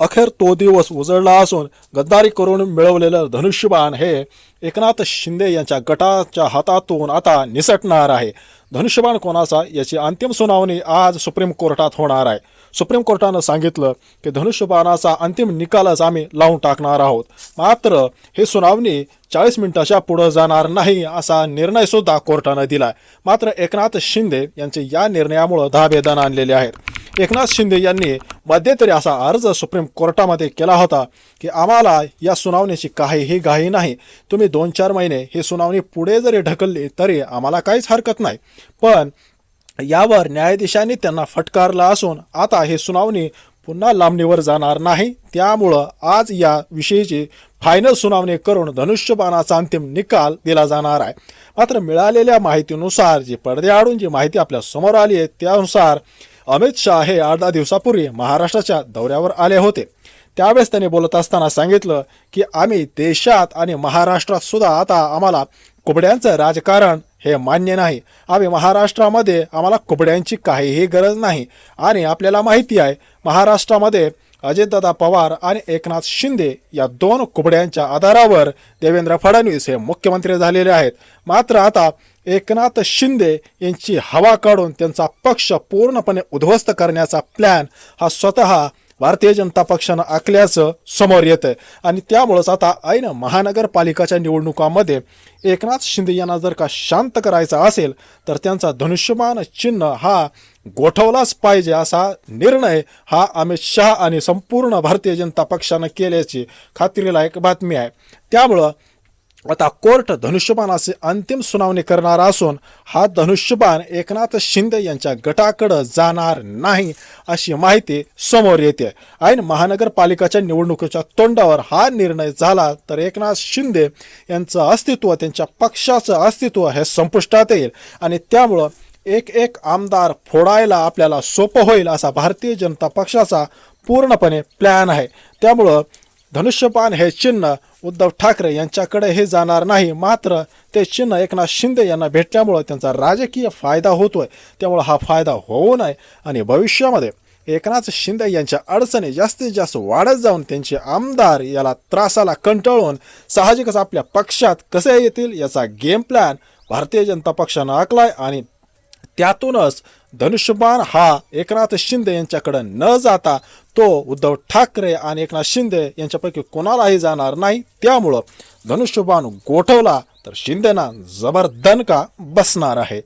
अखेर तो दिवस उजळला असून गद्दारी करून मिळवलेलं धनुष्यबाण हे एकनाथ शिंदे यांच्या गटाच्या हातातून आता निसटणार आहे. धनुष्यबाण कोणाचा? याची अंतिम सुनावणी आज सुप्रीम कोर्टात होणार आहे. सुप्रीम कोर्टानं सांगितलं की धनुष्यबाणाचा अंतिम निकालच आम्ही लावून टाकणार आहोत. मात्र ही सुनावणी चाळीस मिनिटाच्या पुढं जाणार नाही असा निर्णयसुद्धा कोर्टानं दिला मात्र एकनाथ शिंदे यांचे या निर्णयामुळं धाबेदन आणलेले आहेत. एकनाथ शिंदे यांनी मध्यंतरी असा अर्ज सुप्रीम कोर्टामध्ये केला होता की आम्हाला या सुनावणीची काहीही घाई नाही. तुम्ही दोन चार महिने ही सुनावणी पुढे जरी ढकलली तरी आम्हाला काहीच हरकत नाही. पण यावर न्यायाधीशांनी त्यांना फटकारला असून आता ही सुनावणी पुन्हा लांबणीवर जाणार नाही. त्यामुळं आज या विषयीची फायनल सुनावणी करून धनुष्यबाणाचा अंतिम निकाल दिला जाणार आहे. मात्र मिळालेल्या माहितीनुसार जी पडद्याआडून जी माहिती आपल्यासमोर आली आहे त्यानुसार अमित शहा हे आठ दहा दिवसापूर्वी महाराष्ट्राच्या दौऱ्यावर आले होते. त्यावेळेस त्यांनी बोलत असताना सांगितलं की आम्ही देशात आणि महाराष्ट्रात सुद्धा आता आम्हाला कुबड्यांचं राजकारण हे मान्य नाही. आम्ही महाराष्ट्रामध्ये आम्हाला कुबड्यांची काहीही गरज नाही. आणि आपल्याला माहिती आहे महाराष्ट्रामध्ये अजितदादा पवार आणि एकनाथ शिंदे या दोन कुबड्यांच्या आधारावर देवेंद्र फडणवीस हे मुख्यमंत्री झालेले आहेत. मात्र आता एकनाथ शिंदे यांची हवा काढून त्यांचा पक्ष पूर्णपणे उद्ध्वस्त करण्याचा प्लॅन हा स्वतः भारतीय जनता पक्षानं आखल्याचं समोर येतं आणि त्यामुळंच आता ऐन महानगरपालिकाच्या निवडणुकामध्ये एकनाथ शिंदे यांना जर का शांत करायचा असेल तर त्यांचा धनुष्यमान चिन्ह हा गोठवलाच पाहिजे असा निर्णय हा अमित शहा आणि संपूर्ण भारतीय जनता पक्षानं केल्याची खात्रीलायक बातमी आहे. त्यामुळं आता कोर्ट धनुष्यबाणाचे अंतिम सुनावणी करणार असून हा धनुष्यबाण एकनाथ शिंदे यांच्या गटाकडं जाणार नाही अशी माहिती समोर येते. ऐन महानगरपालिकाच्या निवडणुकीच्या तोंडावर हा निर्णय झाला तर एकनाथ शिंदे यांचं अस्तित्व त्यांच्या पक्षाचं अस्तित्व हे संपुष्टात येईल आणि त्यामुळं एक एक आमदार फोडायला आपल्याला सोपं होईल असा भारतीय जनता पक्षाचा पूर्णपणे प्लॅन आहे. त्यामुळं धनुष्यबाण हे चिन्ह उद्धव ठाकरे यांच्याकडे हे जाणार नाही. मात्र ते चिन्ह एकनाथ शिंदे यांना भेटल्यामुळं त्यांचा राजकीय फायदा होतोय. त्यामुळं हा फायदा होऊ नये आणि भविष्यामध्ये एकनाथ शिंदे यांच्या अडचणी जास्तीत जास्त वाढत जाऊन त्यांचे आमदार याला त्रासाला कंटाळून साहजिकच आपल्या पक्षात कसे येतील याचा गेम प्लॅन भारतीय जनता पक्षानं आखलाय आणि त्यातूनच धनुष्यबाण हा एकनाथ शिंदे यांच्याकडं न जाता तो उद्धव ठाकरे आणि एकनाथ शिंदे यांच्यापैकी कोणालाही जाणार नाही. त्यामुळं धनुष्यबाण गोठवला तर शिंदेना जबर दणका बसणार आहे.